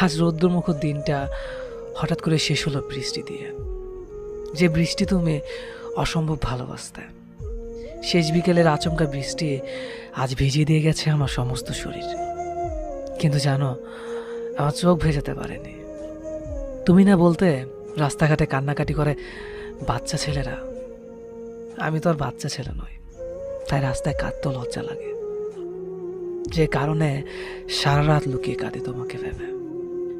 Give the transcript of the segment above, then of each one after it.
আজ রৌদ্রমুখ দিনটা হঠাৎ করে শেষ হলো বৃষ্টি দিয়ে। যে বৃষ্টি তুমি অসম্ভব ভালোবাসতে। শেষ বিকেলের আচমকা বৃষ্টি আজ ভিজিয়ে দিয়ে গেছে আমার সমস্ত শরীর। কিন্তু জানো, আমার চোখ ভেজাতে পারেনি। তুমি না বলতে রাস্তাঘাটে কান্নাকাটি করে বাচ্চা ছেলেরা। আমি তো আর বাচ্চা ছেলে নই, তাই রাস্তায় কাঁদতেও লজ্জা লাগে। যে কারণে সারা রাত লুকিয়ে কাঁদে তোমাকে ভেবে।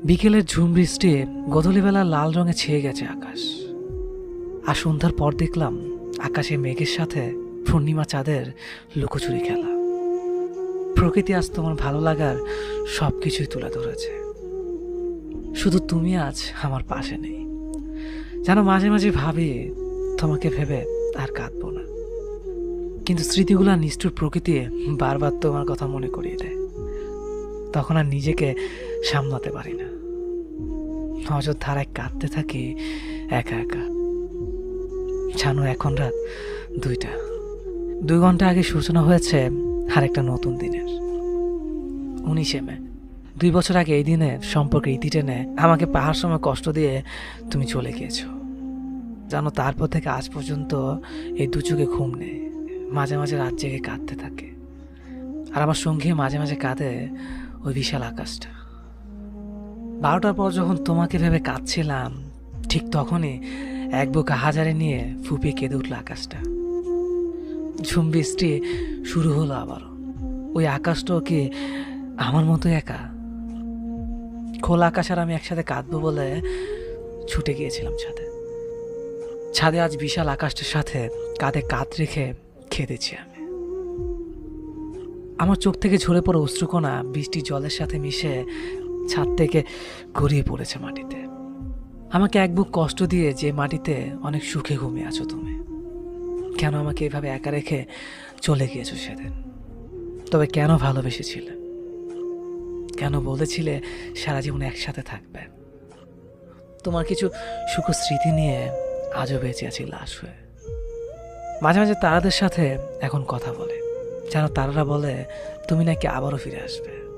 বিকেলের ঝুম বৃষ্টি গধূলিবেলা লাল রঙে ছেয়ে গেছে আকাশ। আর সন্ধ্যার পর দেখলাম আকাশে মেঘের সাথে পূর্ণিমা চাঁদের লুকোচুরি খেলা। প্রকৃতি আজ তোমার ভালো লাগার সব কিছুই তুলে ধরেছে। শুধু তুমি আজ আমার পাশে নেই। যেন মাঝে মাঝে ভাবি, তোমাকে ভেবে আর কাঁদবো না। কিন্তু স্মৃতিগুলো নিষ্ঠুর প্রকৃতি বারবার তোমার কথা মনে করিয়ে দেয়। তখন আর নিজেকে সামলাতে পারি না। নজর ধারায় কাঁদতে থাকি একা একা। জানো, এখন রাত দুইটা। দুই ঘণ্টা আগে সূচনা হয়েছে আরেকটা নতুন দিনের। উনিশে মে। দুই বছর আগে এই দিনে সম্পর্কে ইতি টেনে আমাকে পাহাড় সময় কষ্ট দিয়ে তুমি চলে গিয়েছো। জানো, তারপর থেকে আজ পর্যন্ত এই দু চোখে ঘুম নেই। মাঝে মাঝে রাত জেগে কাঁদতে থাকে। আর আমার সঙ্গী মাঝে মাঝে কাঁদে ওই বিশাল আকাশটা। বারোটার পর যখন তোমাকে ভেবে কাঁদছিলাম, ঠিক তখনই এক বুকা হাজারে নিয়ে ফুপিয়ে কেঁদে উঠল আকাশটা। ঝুম বৃষ্টি শুরু হলো আবারও। ওই আকাশটাও কি আমার মতো একা? খোলা আকাশ আর আমি একসাথে কাঁদবো বলে ছুটে গিয়েছিলাম ছাদে। ছাদে আজ বিশাল আকাশটার সাথে কাঁধে কাঁধ রেখে খেতেছি আমি। আমার চোখ থেকে ঝরে পড়া অশ্রুকণা বৃষ্টি জলের সাথে মিশে ছাদ থেকে গড়িয়ে পড়েছে মাটিতে। আমাকে এক বুক কষ্ট দিয়ে যে মাটিতে অনেক সুখে ঘুমিয়ে আছো তুমি। কেন আমাকে এভাবে একা রেখে চলে গিয়েছো সেদিন? তবে কেন ভালোবেসেছিলে? কেন বলেছিলে সারা জীবন একসাথে থাকবে? তোমার কিছু সুখ স্মৃতি নিয়ে আজও বেঁচে আছি লাশ হয়ে। মাঝে মাঝে তারাদের সাথে এখন কথা বলে। যেন তারারা বলে, তুমি নাকি আবারও ফিরে আসবে?